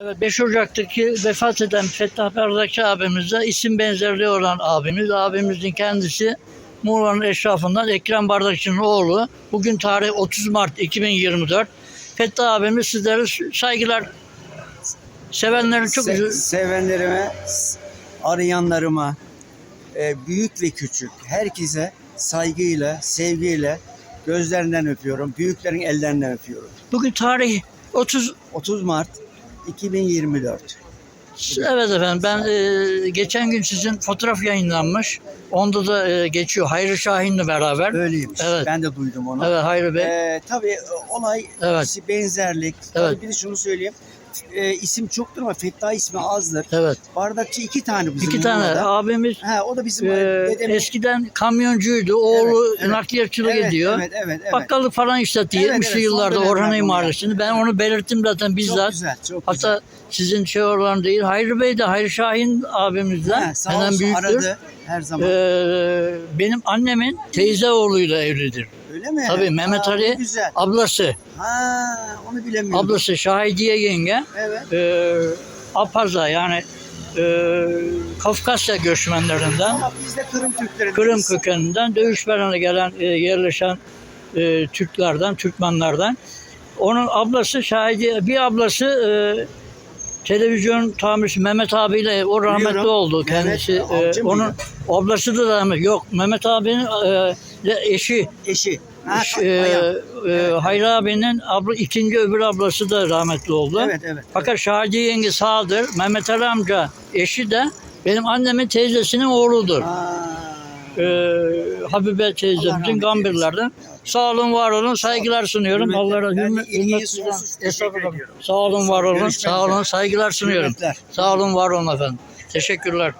Evet, 5 Ocak'taki vefat eden Fettah Bardakçı abimizle isim benzerliği olan abimiz. Abimizin kendisi Muğla'nın eşrafından Ekrem Bardakçı'nın oğlu. Bugün tarih 30 Mart 2024. Fettah abimiz sizlere saygılar. Sevenleri çok Se- üzü- sevenlerime, arayanlarıma, e, büyük ve küçük herkese saygıyla, sevgiyle gözlerinden öpüyorum. Büyüklerin ellerinden öpüyorum. Bugün tarih 30 30 Mart 2024. Evet efendim ben e, geçen gün sizin fotoğraf yayınlanmış. Onda da e, geçiyor Hayri Şahin'le beraber. Öyleymiş. Evet. Ben de duydum onu. Evet Hayri Bey. Ee, tabii olay Evet. benzerlik. Evet. Tabii bir de şunu söyleyeyim. E, isim çoktur ama Fettah ismi azdır. Evet. Bardakçı iki tane bizim İki tane Muğla'da. abimiz Ha, o da bizim e, dedemin- eskiden kamyoncuydu. Oğlu Evet, evet. nakliyatçılık evet, ediyor. Evet, evet, evet. Bakkallık falan işletti Evet, 70'li evet, yıllarda bunu Mahallesi'nde. Ben onu belirttim zaten Çok bizzat. güzel, çok Hatta güzel. sizin şey olan değil. Hayri Bey de Hayri Şahin abimizden Ha, sağ hemen olsun büyüktür. aradı her zaman. Ee, benim annemin teyze oğluyla evlidir. Öyle mi? Tabii Mehmet Aa, Ali Güzel. ablası. Ha, onu bilemiyorum. Ablası Şahidiye yenge. Evet. E, Apaza yani e, Kafkasya göçmenlerinden. Ama biz de Kırım Türkleri. Kırım kökeninden dövüş verene gelen e, yerleşen e, Türklerden, Türkmenlerden. Onun ablası Şahidi, bir ablası e, televizyon tamircisi Mehmet abiyle o rahmetli Biliyorum. oldu Mehmet, kendisi. e, E, onun ablası da rahmetli. Yok Mehmet abinin e, de eşi Eşi. Ha, Ş- bayağı. e, e, Hayri abinin abla, ikinci öbür ablası da rahmetli oldu. Evet, evet. Fakat Şahidi yenge sağdır. Mehmet Ali amca eşi de benim annemin teyzesinin oğludur. Ha. Ee, Habibe Allah teyzemizin Gambirlerden. Sağ olun, var olun, saygılar sunuyorum. Hürmetler. Allah razı Ben de hürmet- hürmet- sonsuz teşekkür Estağfurullah. ediyorum. Sağ olun, var olun, Görüşmek sağ olun, saygılar sunuyorum. Hürmetler. Sağ olun, var olun efendim. Teşekkürler.